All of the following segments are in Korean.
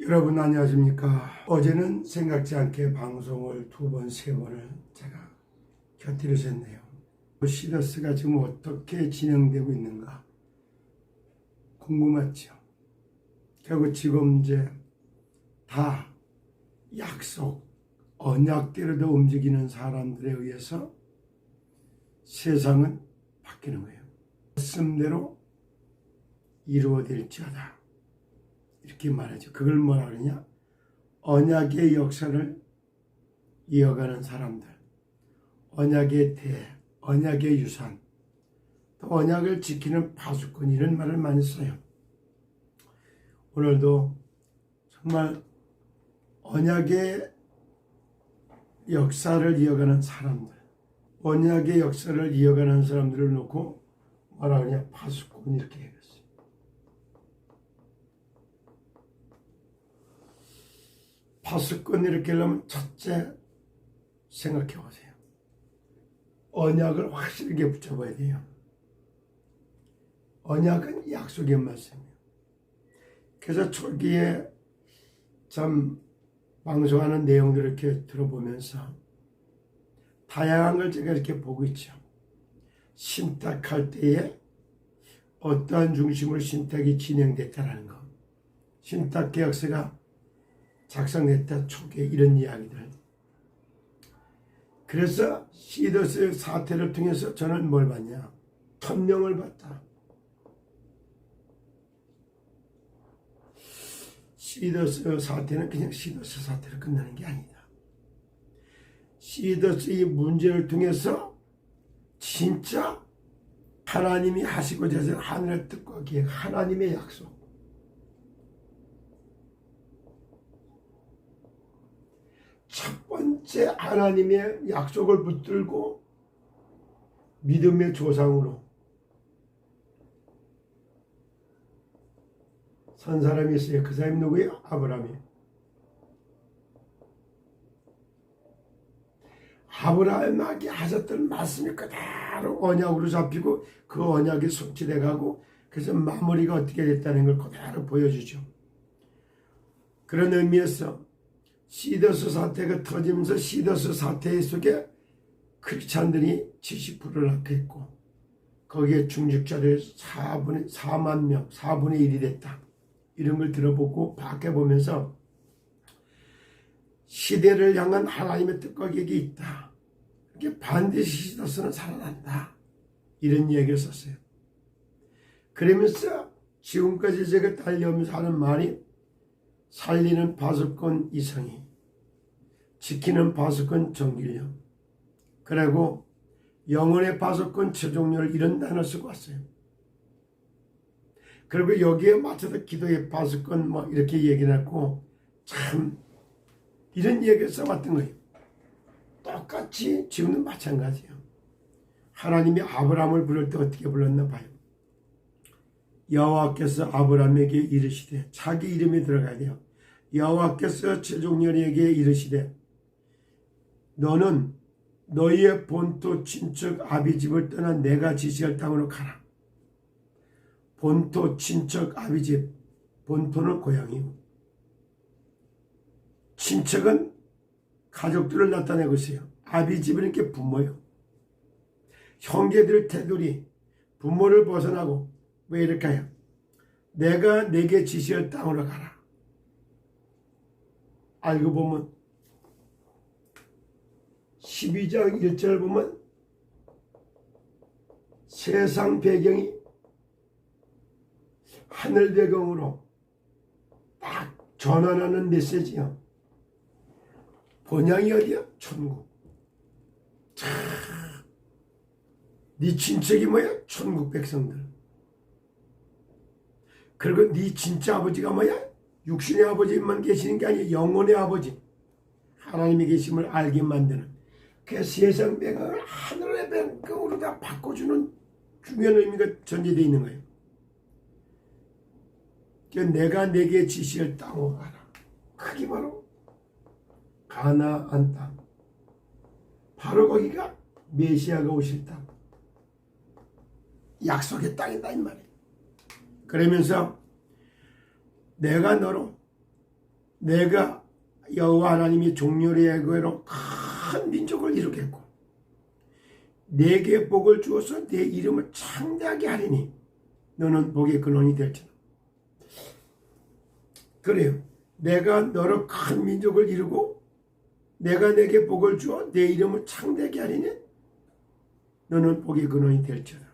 여러분 안녕하십니까? 어제는 생각지 않게 방송을 두 번 세 번을 제가 곁들여졌네요. 시너스가 지금 어떻게 진행되고 있는가 궁금하죠? 결국 지금 이제 다 약속 언약대로도 움직이는 사람들에 의해서 세상은 바뀌는 거예요. 말씀대로 이루어질지어다 이렇게 말하죠. 그걸 뭐라 그러냐? 언약의 역사를 이어가는 사람들, 언약의 대, 언약의 유산, 또 언약을 지키는 파수꾼 이런 말을 많이 써요. 오늘도 정말 언약의 역사를 이어가는 사람들, 언약의 역사를 이어가는 사람들을 놓고 뭐라 그러냐? 파수꾼 이렇게 얘기했어요. 파수꾼 하려면 첫째 생각해 보세요. 언약을 확실하게 붙잡아야 돼요. 언약은 약속의 말씀이에요. 그래서 초기에 참 방송하는 내용들을 이렇게 들어보면서 다양한 걸 제가 이렇게 보고 있죠. 신탁할 때에 어떠한 중심으로 신탁이 진행됐다라는 것. 신탁 계약서가 작성됐다 초기에 이런 이야기들. 그래서 시더스의 사태를 통해서 저는 뭘 봤냐? 천명을 봤다. 시더스 사태는 그냥 시더스 사태로 끝나는 게 아니다. 시더스의 문제를 통해서 진짜 하나님이 하시고자 하신 하늘의 뜻과 계획, 하나님의 약속, 첫 번째 하나님의 약속을 붙들고 믿음의 조상으로 선 사람이 있어요. 그 사람이 누구예요? 아브라함이. 아브라함에게 하셨던 말씀이 그대로 언약으로 잡히고 그 언약이 성취돼 가고 그래서 마무리가 어떻게 됐다는 걸 그대로 보여주죠. 그런 의미에서 시더스 사태가 터지면서 시더스 사태 속에 크리스찬들이 70%를 낳겠고 거기에 중직자들 4분의 4만 명, 4분의 1이 됐다. 이런 걸 들어보고 밖에 보면서 시대를 향한 하나님의 뜻과 계획이 있다. 이게 반드시 시더스는 살아난다. 이런 이야기를 썼어요. 그러면서 지금까지 제가 달려오면서 하는 말이 살리는 파수꾼 이성이 지키는 파수꾼 정길령 그리고 영혼의 파수꾼 최종렬 이런 단어 쓰고 왔어요. 그리고 여기에 맞춰서 기도의 파수꾼 뭐 이렇게 얘기를 했고 참 이런 얘기를 써왔던 거예요. 똑같이 지금도 마찬가지예요. 하나님이 아브라함을 부를 때 어떻게 불렀나 봐요. 여호와께서 아브라함에게 이르시되 자기 이름이 들어가야 돼요. 여호와께서 최종렬에게 이르시되 너는 너희의 본토 친척 아비 집을 떠나 내가 지시할 땅으로 가라. 본토 친척 아비 집 본토는 고향이고 친척은 가족들을 나타내고 있어요. 아비 집은 이렇게 부모요. 형제들 테두리 부모를 벗어나고 왜 해요? 내가 내게 지시할 땅으로 가라. 알고 보면 12장 1절 보면 세상 배경이 하늘 배경으로 딱 전환하는 메시지요. 본향이 어디야? 천국. 자, 네 친척이 뭐야? 천국 백성들. 그리고 네 진짜 아버지가 뭐야? 육신의 아버지만 계시는 게 아니야. 영혼의 아버지. 하나님이 계심을 알게 만드는 그 세상 배경을 하늘의 배경으로 다 바꿔주는 중요한 의미가 전제되어 있는 거예요. 그 내가 내게 지시할 땅으로 가라. 그게 바로 가나안 땅. 바로 거기가 메시아가 오실 땅. 약속의 땅이다 이 말이에요. 그러면서 내가 너로 내가 여호와 하나님이 종렬의 애고로 큰 민족을 이루겠고 내게 복을 주어서 내 이름을 창대하게 하리니 너는 복의 근원이 될지다. 그래요. 내가 너로 큰 민족을 이루고 내가 내게 복을 주어 내 이름을 창대하게 하리니 너는 복의 근원이 될지다.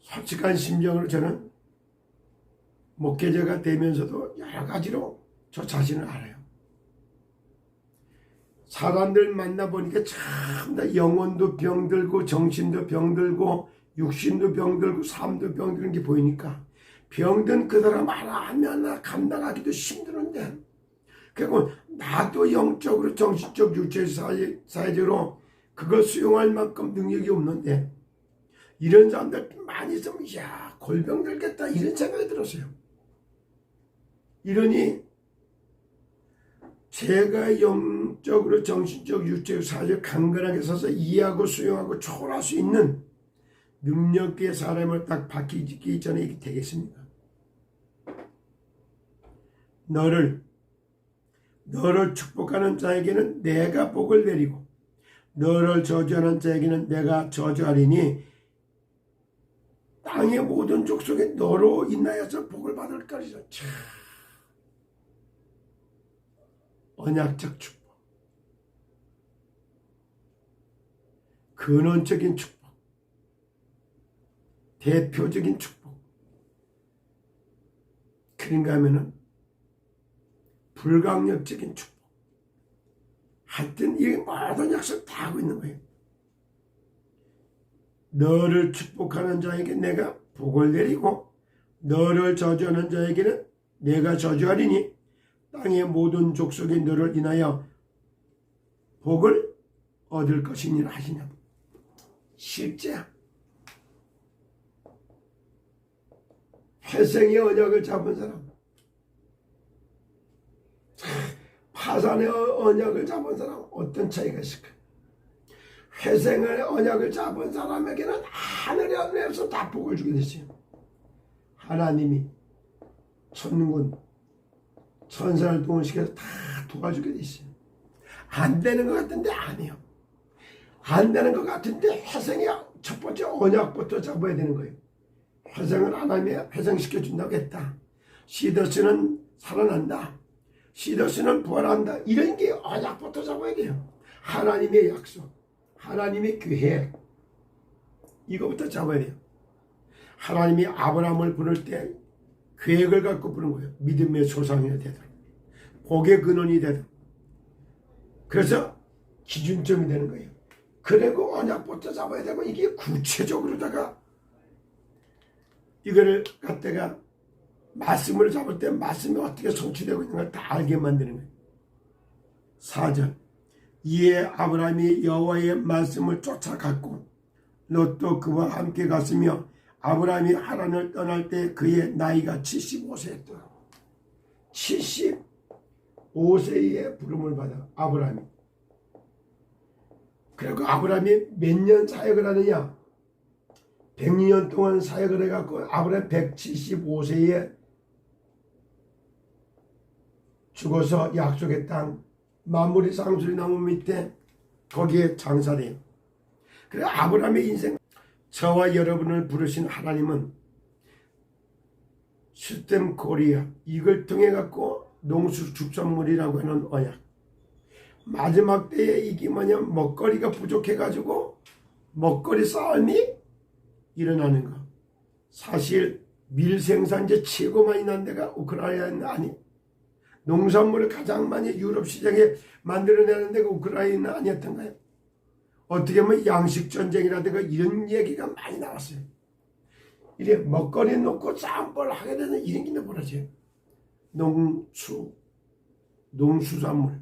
솔직한 심정으로 저는 목회자가 되면서도 여러 가지로 저 자신을 알아요. 사람들 만나보니까 참다 영혼도 병들고 정신도 병들고 육신도 병들고 삶도 병드는 게 보이니까 병든 그 사람 하나하나 감당하기도 힘드는데 그리고 나도 영적으로 정신적 육체 사회, 사회적으로 그걸 수용할 만큼 능력이 없는데 이런 사람들 많이 있으면 야 골병 들겠다 이런 생각이 들었어요. 이러니 제가 영적으로 정신적 육체적 사회적 강건하게 서서 이해하고 수용하고 초월할 수 있는 능력의 사람을 딱 바뀌기 전에 이게 되겠습니까? 너를 너를 축복하는 자에게는 내가 복을 내리고 너를 저주하는 자에게는 내가 저주하리니 땅의 모든 족속에 너로 인하여서 복을 받을 것이다. 참. 언약적 축복. 근원적인 축복. 대표적인 축복. 그런가 하면은 불강력적인 축복. 하여튼 이 모든 약속 다 하고 있는 거예요. 너를 축복하는 자에게 내가 복을 내리고 너를 저주하는 자에게는 내가 저주하리니 땅의 모든 족속이 너를 인하여 복을 얻을 것이니라 하시냐. 실제야. 회생의 언약을 잡은 사람. 파산의 언약을 잡은 사람 어떤 차이가 있을까? 회생의 언약을 잡은 사람에게는 하늘의 하늘에서 다 복을 주게 됐어요. 하나님이 천군 천사를 동원시켜서 다 도와주게 돼 있어요. 안 되는 것 같은데 아니요. 안 되는 것 같은데 회생이 첫 번째 언약부터 잡아야 되는 거예요. 회생을 하나님이 회생시켜 준다고 했다. 시더스는 살아난다. 시더스는 부활한다. 이런 게 언약부터 잡아야 돼요. 하나님의 약속, 하나님의 계획 이거부터 잡아야 돼요. 하나님이 아브라함을 부를 때 계획을 갖고 부른 거예요. 믿음의 소상이 되도록. 복의 근원이 되도록. 그래서 기준점이 되는 거예요. 그리고 언약부터 잡아야 되고 이게 구체적으로다가 이거를 갖다가 말씀을 잡을 때 말씀이 어떻게 성취되고 있는 걸다 알게 만드는 거예요. 4절 이에 아브라함이 여호와의 말씀을 쫓아갔고 롯도 그와 함께 갔으며 아브라함이 하란을 떠날 때 그의 나이가 75세였더라. 75세에 부름을 받아 아브라함이. 그리고 아브라함이 몇 년 사역을 하느냐? 100년 동안 사역을 해갖고 아브라함 175세에 죽어서 약속의 땅 마무리 쌍수리 나무 밑에 거기에 장사돼요. 그래 아브라함의 인생 저와 여러분을 부르신 하나님은 시스템 코리아 이걸 통해 갖고 농수 축산물이라고 하는 언약 마지막 때에 이게 뭐냐 먹거리가 부족해 가지고 먹거리 싸움이 일어나는 거 사실 밀 생산제 최고 많이 난 데가 우크라이나 아니 농산물을 가장 많이 유럽 시장에 만들어내는 데가 우크라이나 아니었던가요? 어떻게 보면 양식 전쟁이라든가 이런 얘기가 많이 나왔어요. 이래 먹거리 놓고 짬벌 하게 되는 이런 게 벌어져요. 농수, 농수산물.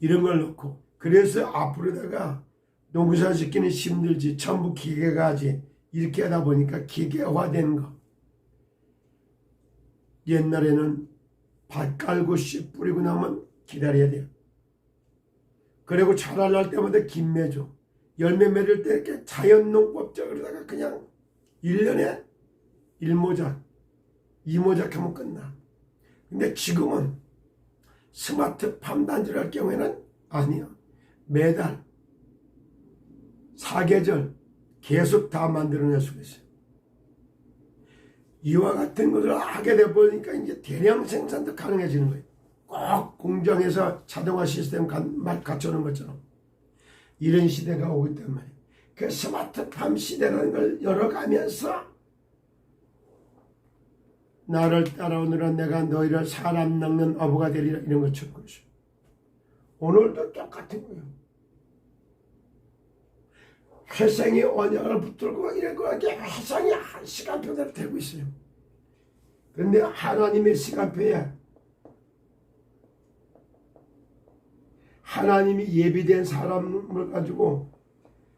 이런 걸 넣고. 그래서 앞으로다가 농사 짓기는 힘들지. 전부 기계가 하지. 이렇게 하다 보니까 기계화된 거. 옛날에는 밭 깔고 씨 뿌리고 나면 기다려야 돼요. 그리고 자랄 날 때마다 김매죠. 열매 맺을 때 이렇게 자연농법적으로다가 그냥 1년에 일모작 이모작 하면 끝나. 근데 지금은 스마트 판단지를 할 경우에는 아니요. 매달 사계절 계속 다 만들어낼 수가 있어요. 이와 같은 것을 하게 돼 보니까 이제 대량 생산도 가능해지는 거예요. 꼭 공장에서 자동화 시스템 갖춰놓은 것처럼 이런 시대가 오기 때문에 그 스마트팜 시대라는 걸 열어가면서 나를 따라오느라 내가 너희를 사람 낚는 어부가 되리라 이런 것처럼 그러죠. 오늘도 똑같은 거예요. 회생이 언약을 붙들고 이런 거게 회생이 한 시간표대로 되고 있어요. 근데 하나님의 시간표에 하나님이 예비된 사람을 가지고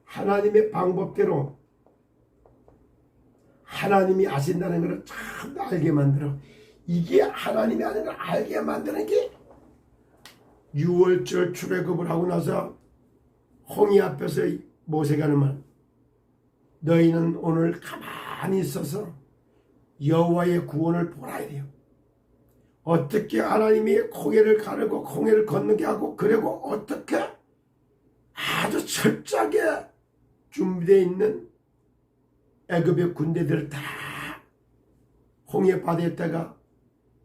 하나님의 방법대로 하나님이 아신다는 것을 참 알게 만들어. 이게 하나님이 아는 걸 알게 만드는 게 6월절 출애굽을 하고 나서 홍해 앞에서 모세가 하는 말 너희는 오늘 가만히 있어서 여호와의 구원을 보라야 돼요. 어떻게 하나님이 홍해를 가르고 홍해를 건너게 하고 그리고 어떻게 아주 철저하게 준비되어 있는 애굽의 군대들을 다 홍해 바다에 다가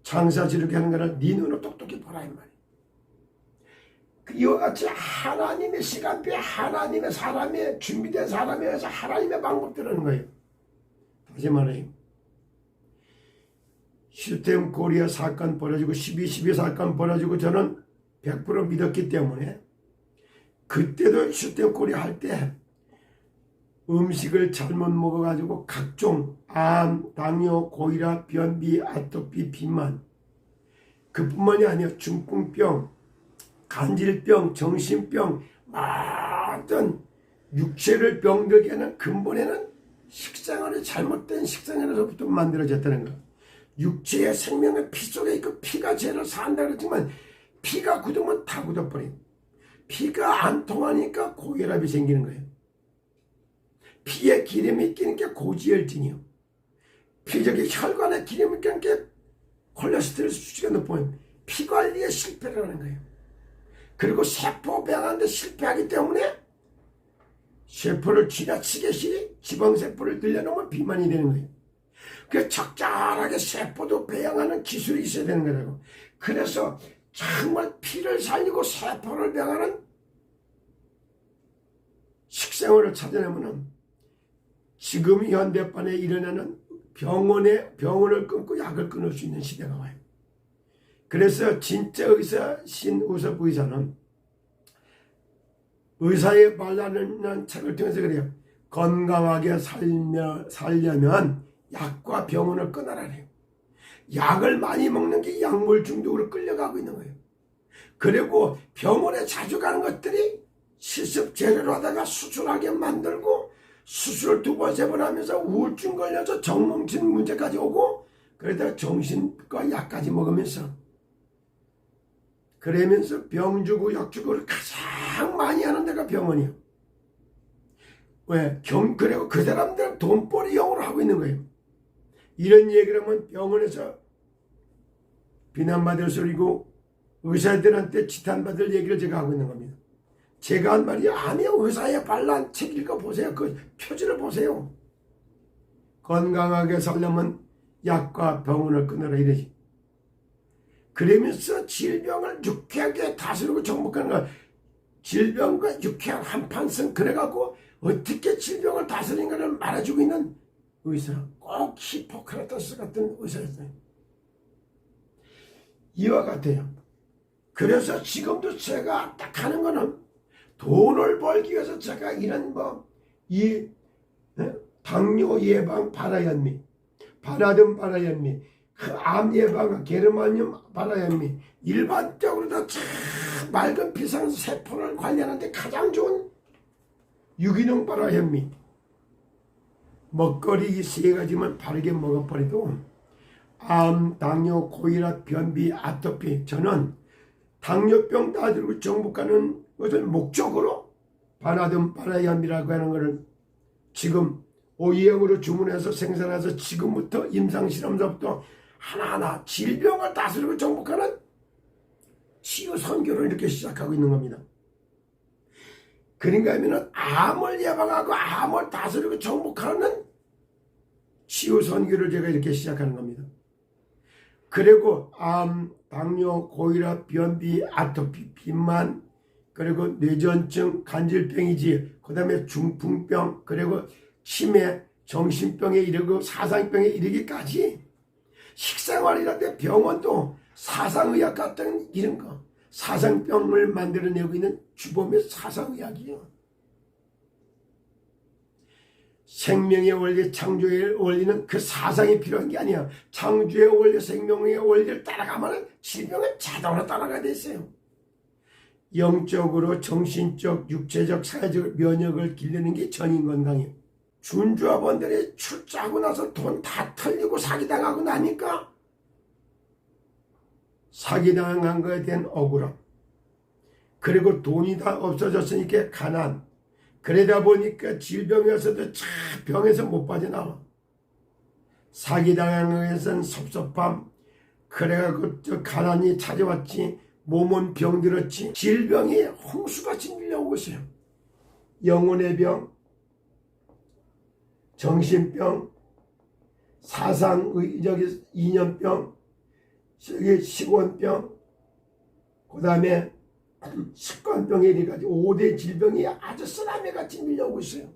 장사 지르게 하는 거를 네 눈으로 똑똑히 보라 이 말이에요. 그 이와 같이 하나님의 시간표에 하나님의 사람의 준비된 사람에 의해서 하나님의 방법대로는 거예요. 다시 말해요. 시스템 코리아 사건 벌어지고 12.12 사건 벌어지고 저는 100% 믿었기 때문에 그때도 시스템 코리아 할 때 음식을 잘못 먹어가지고 각종 암, 당뇨, 고혈압, 변비, 아토피, 비만 그뿐만이 아니라 중풍병, 간질병, 정신병 모든 육체를 병들게 하는 근본에는 식생활이 잘못된 식생활에서부터 만들어졌다는 거. 육체의 생명은 피 속에 있고 피가 죄를 산다 그랬지만 피가 굳으면 다 굳어버려. 피가 안 통하니까 고혈압이 생기는 거예요. 피에 기름이 끼는 게 고지혈증이요. 피적인 혈관에 기름이 끼는 게 콜레스테롤 수치가 높으면 피 관리에 실패를 하는 거예요. 그리고 세포 배양하는데 실패하기 때문에 세포를 지나치게 시 지방세포를 늘려놓으면 비만이 되는 거예요. 그 적절하게 세포도 배양하는 기술이 있어야 되는 거라고. 그래서 정말 피를 살리고 세포를 배양하는 식생활을 찾아내면은 지금 현대판에 일어나는 병원에 병원을 끊고 약을 끊을 수 있는 시대가 와요. 그래서 진짜 의사 신우섭 의사는 의사의 말라는 책을 통해서 그래요. 건강하게 살며, 살려면 약과 병원을 끊어라래요. 약을 많이 먹는 게 약물 중독으로 끌려가고 있는 거예요. 그리고 병원에 자주 가는 것들이 실습 재료로 하다가 수술하게 만들고 수술을 두 번, 세 번 하면서 우울증 걸려서 정몽신 문제까지 오고 그러다가 정신과 약까지 먹으면서 그러면서 병 주고 약 주고를 가장 많이 하는 데가 병원이에요. 왜? 경, 그리고 그 사람들은 돈벌이 영으로 하고 있는 거예요. 이런 얘기를 하면 병원에서 비난받을 소리고 의사들한테 지탄받을 얘기를 제가 하고 있는 겁니다. 제가 한 말이 아니요 의사의 반란 책 읽어보세요. 그 표지를 보세요. 건강하게 살려면 약과 병원을 끊어라 이러지. 그러면서 질병을 유쾌하게 다스리고 정복하는 거 질병과 유쾌한 한판성 그래갖고 어떻게 질병을 다스리는 가를 말해주고 있는 의사 꼭 히포크라테스 같은 의사였어요. 이와 같아요. 그래서 지금도 제가 딱 하는 거는 돈을 벌기 위해서 제가 이런 뭐 이 당뇨 예방 바라연미, 바라든 바라연미, 암 예방 게르마늄 바라연미 일반적으로 다 맑은 비상 세포를 관리하는데 가장 좋은 유기농 바라현미 먹거리 이세 가지만 바르게 먹어버려도 암, 당뇨, 고혈압, 변비, 아토피 저는 당뇨병 따들고 정복하는 것을 목적으로 바나든 바라염이라고 하는 것을 지금 OEM으로 주문해서 생산해서 지금부터 임상실험서부터 하나하나 질병을 다스리고 정복하는 치유 선교를 이렇게 시작하고 있는 겁니다. 그러니까 하면은 암을 예방하고 암을 다스리고 정복하는 치유 선교를 제가 이렇게 시작하는 겁니다. 그리고 암, 당뇨, 고혈압, 변비, 아토피, 비만, 그리고 뇌전증, 간질병이지, 그 다음에 중풍병, 그리고 치매, 정신병에 이르고 사상병에 이르기까지 식생활이라든 병원도 사상의학 같은 이런 거 사상병을 만들어내고 있는 주범의 사상의학이요. 생명의 원리, 창조의 원리는 그 사상이 필요한 게 아니야. 창조의 원리, 생명의 원리를 따라가면 질병은 자동으로 따라가야 됐어요. 영적으로 정신적, 육체적, 사회적 면역을 기르는 게 전인 건강이에요. 준주업원들이 출자하고 나서 돈 다 털리고 사기당하고 나니까 사기당한 거에 대한 억울함. 그리고 돈이 다 없어졌으니까 가난. 그러다 보니까 질병이었어도 차 병에서 못 빠져나와. 사기당한 거에선 섭섭함. 그래가지고 저 가난이 찾아왔지 몸은 병들었지 질병이 홍수같이 밀려오고 있어요. 영혼의 병 정신병, 사상 의적인 이념병, 저기 식원병, 그 다음에 습관병에 이래가지고 5대 질병이 아주 쓰나미 같이 밀려오고 있어요.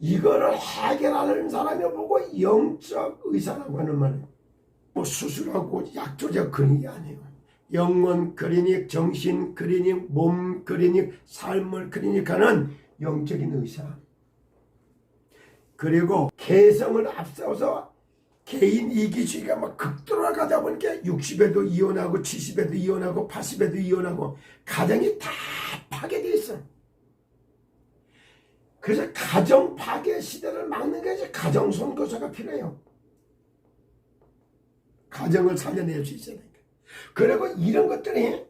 이거를 해결하는 사람이 보고 영적 의사라고 하는 말은 뭐 수술하고 약조제 게 아니에요. 영혼 클리닉, 정신 클리닉, 몸 클리닉, 삶을 클리닉하는 영적인 의사. 그리고 개성을 앞세워서 개인 이기주의가 막 극도로 가다 보니까 60에도 이혼하고 70에도 이혼하고 80에도 이혼하고 가정이 다 파괴되어 있어. 그래서 가정 파괴 시대를 막는 것이 가정 선거사가 필요해요. 가정을 살려낼 수 있어야. 그리고 이런 것들이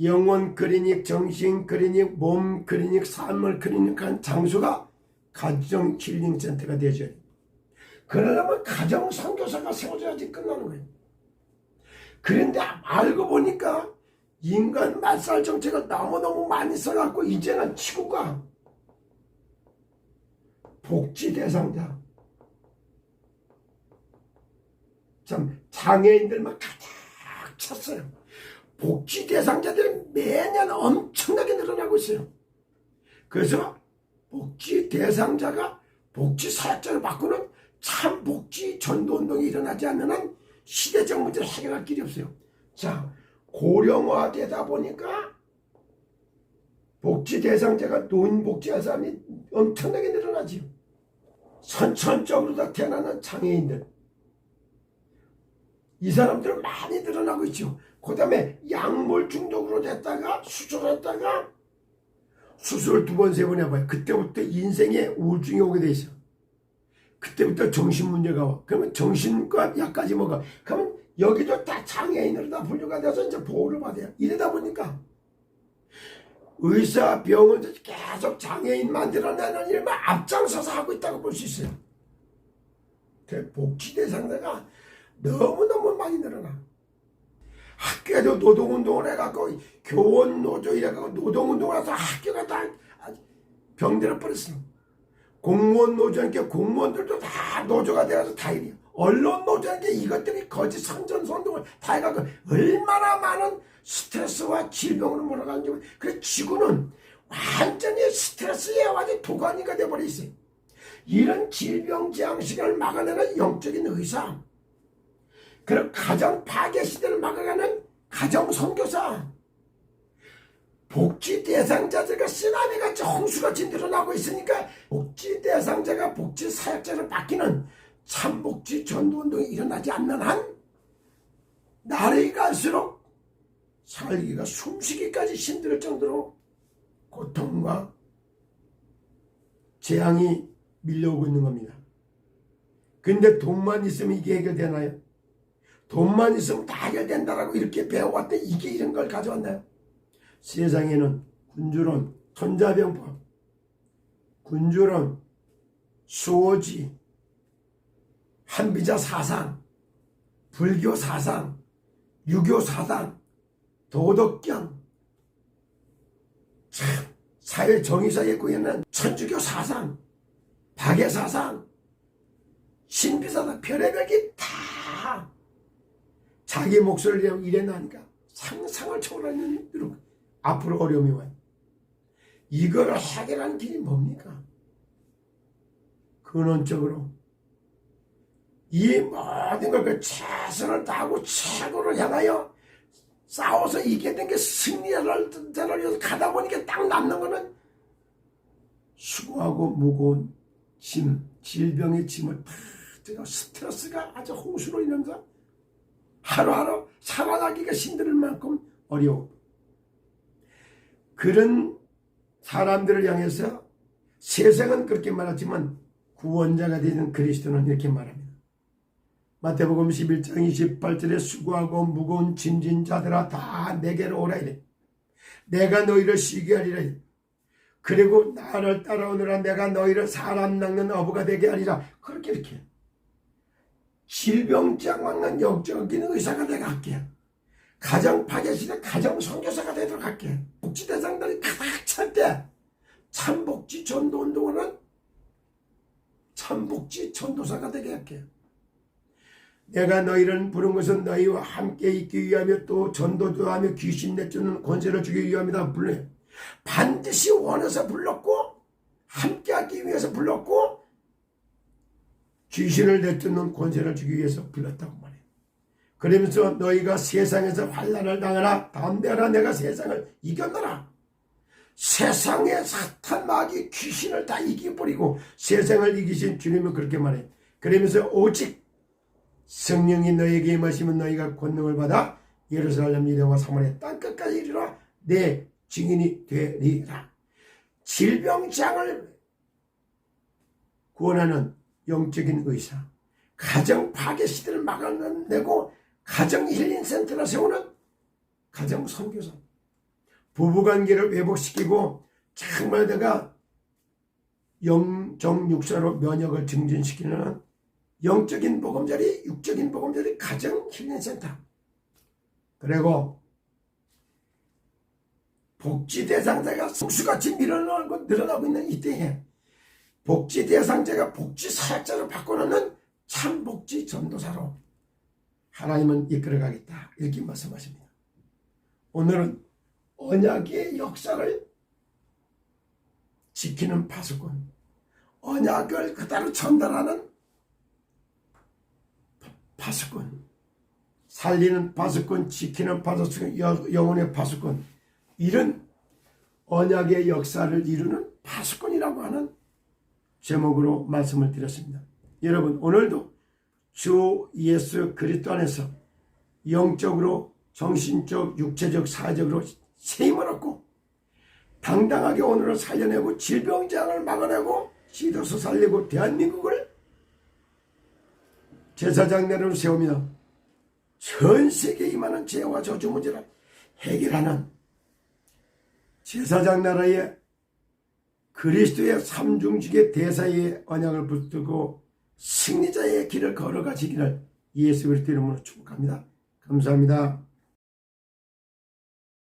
영혼 클리닉, 정신 클리닉, 몸 클리닉, 삶을 클리닉한 장소가 가정 힐링 센터가 되죠. 그러려면 가정 선교사가 세워져야지 끝나는 거예요. 그런데 알고 보니까 인간 말살 정책을 너무너무 많이 써갖고 이제는 지구가 복지 대상자 참 장애인들만 가득 찼어요. 복지 대상자들이 매년 엄청나게 늘어나고 있어요. 그래서 복지 대상자가 복지 사역자를 바꾸는 참 복지 전도운동이 일어나지 않는 한 시대적 문제를 해결할 길이 없어요. 자, 고령화되다 보니까 복지 대상자가 노인복지한 사람이 엄청나게 늘어나지요. 선천적으로 다 태어나는 장애인들. 이 사람들은 많이 늘어나고 있죠. 그 다음에 약물 중독으로 됐다가 수술했다가 수술을 두 번, 세 번 해봐요. 그때부터 인생에 우울증이 오게 돼 있어. 그때부터 정신 문제가 와. 그러면 정신과 약까지 먹어. 그러면 여기도 다 장애인으로 다 분류가 돼서 이제 보호를 받아요. 이러다 보니까 의사, 병원 계속 장애인 만들어내는 일만 앞장서서 하고 있다고 볼 수 있어요. 그 복지 대상자가 너무너무 많이 늘어나. 학교에도 노동운동을 해갖고 교원 노조 이래갖고 노동운동을 해서 학교가 다 병들어 버렸어. 공무원 노조니까 공무원들도 다 노조가 되어서 다 이래요. 언론 노조니까 이것들이 거짓 선전선동을 다 해갖고 얼마나 많은 스트레스와 질병으로 몰아가는지 그래 지구는 완전히 스트레스에 완전 도가니가 돼버려 있어요. 이런 질병 지향식을 막아내는 영적인 의사 그리고 가정 파괴 시대를 막아가는 가정 선교사 복지 대상자들과 쓰나미 같이 홍수같이 늘어나고 있으니까 복지 대상자가 복지 사역자를 바뀌는 참복지 전도운동이 일어나지 않는 한 날이 갈수록 살기가 숨쉬기까지 힘들 정도로 고통과 재앙이 밀려오고 있는 겁니다. 근데 돈만 있으면 이게 해결되나요? 돈만 있으면 다 해결된다라고 이렇게 배워왔더니 이게 이런 걸 가져왔나요? 세상에는 군주론, 천자병법, 군주론, 수호지, 한비자 사상, 불교 사상, 유교 사상, 도덕경, 참 사회 정의사에 구현한 천주교 사상, 박애 사상, 신비 사상, 별의별 게다 자기 목소리를 위해 일해나니까 상상을 초월하는 이런 앞으로 어려움이 와요. 이걸 해결하는 길이 뭡니까? 근원적으로 이 모든 걸그 최선을 다하고 최고를 향하여 싸워서 이기는 게 승리를 위해서 가다 보니까 딱 남는 거는 수고하고 무거운 짐, 질병의 짐을 다 들어 스트레스가 아주 홍수로 인해서 하루하루 살아나기가 힘들 만큼 어려워. 그런 사람들을 향해서 세상은 그렇게 말하지만 구원자가 되는 그리스도는 이렇게 말합니다. 마태복음 11장 28절에 수고하고 무거운 짐진 자들아 다 내게로 오라 이래. 내가 너희를 쉬게 하리라. 그리고 나를 따라오느라 내가 너희를 사람 낚는 어부가 되게 하리라. 그렇게 이렇게. 질병장 막는 영적인 의사가 내가 할게. 가정 파괴시대 가정 선교사가 되도록 할게. 복지 대상들이 가득 찰 때 참복지 전도 운동은 참복지 전도사가 되게 할게. 내가 너희를 부른 것은 너희와 함께 있기 위하며 또 전도도 하며 귀신 내쫓는 권세를 주기 위함이다 불러요. 반드시 원해서 불렀고 함께 하기 위해서 불렀고 귀신을 내쫓는 권세를 주기 위해서 불렀다고 말해요. 그러면서 너희가 세상에서 환란을 당하라 담대하라 내가 세상을 이겼노라. 세상의 사탄 마귀 귀신을 다 이겨버리고 세상을 이기신 주님은 그렇게 말해요. 그러면서 오직 성령이 너에게 임하시면 너희가 권능을 받아 예루살렘 유대와 사마리아 땅끝까지 이르러 내 증인이 되리라. 질병장을 구원하는 영적인 의사, 가정 파괴 시대를 막아내고 가정 힐링 센터를 세우는 가정 선교사, 부부 관계를 회복시키고 정말 내가 영정 육사로 면역을 증진시키는 영적인 보금자리, 육적인 보금자리 가정 힐링 센터. 그리고 복지 대상자가 성수같이 밀어나고 늘어나고 있는 이때에 복지 대상자가 복지 사역자로 바꿔놓는 참 복지 전도사로 하나님은 이끌어가겠다 이렇게 말씀하십니다. 오늘은 언약의 역사를 지키는 파수꾼, 언약을 그대로 전달하는 파수꾼, 살리는 파수꾼, 지키는 파수꾼, 영혼의 파수꾼, 이런 언약의 역사를 이루는 파수꾼이라고 하는 제목으로 말씀을 드렸습니다. 여러분 오늘도 주 예수 그리스도 안에서 영적으로 정신적 육체적 사회적으로 세임을 얻고 당당하게 오늘을 살려내고 질병장을 막아내고 지도서 살리고 대한민국을 제사장 내를 세우며 전 세계에 임하는 죄와 저주 문제를 해결하는 제사장 나라의 그리스도의 삼중직의 대사의 언약을 붙들고 승리자의 길을 걸어가시기를 예수 그리스도 이름으로 축복합니다. 감사합니다.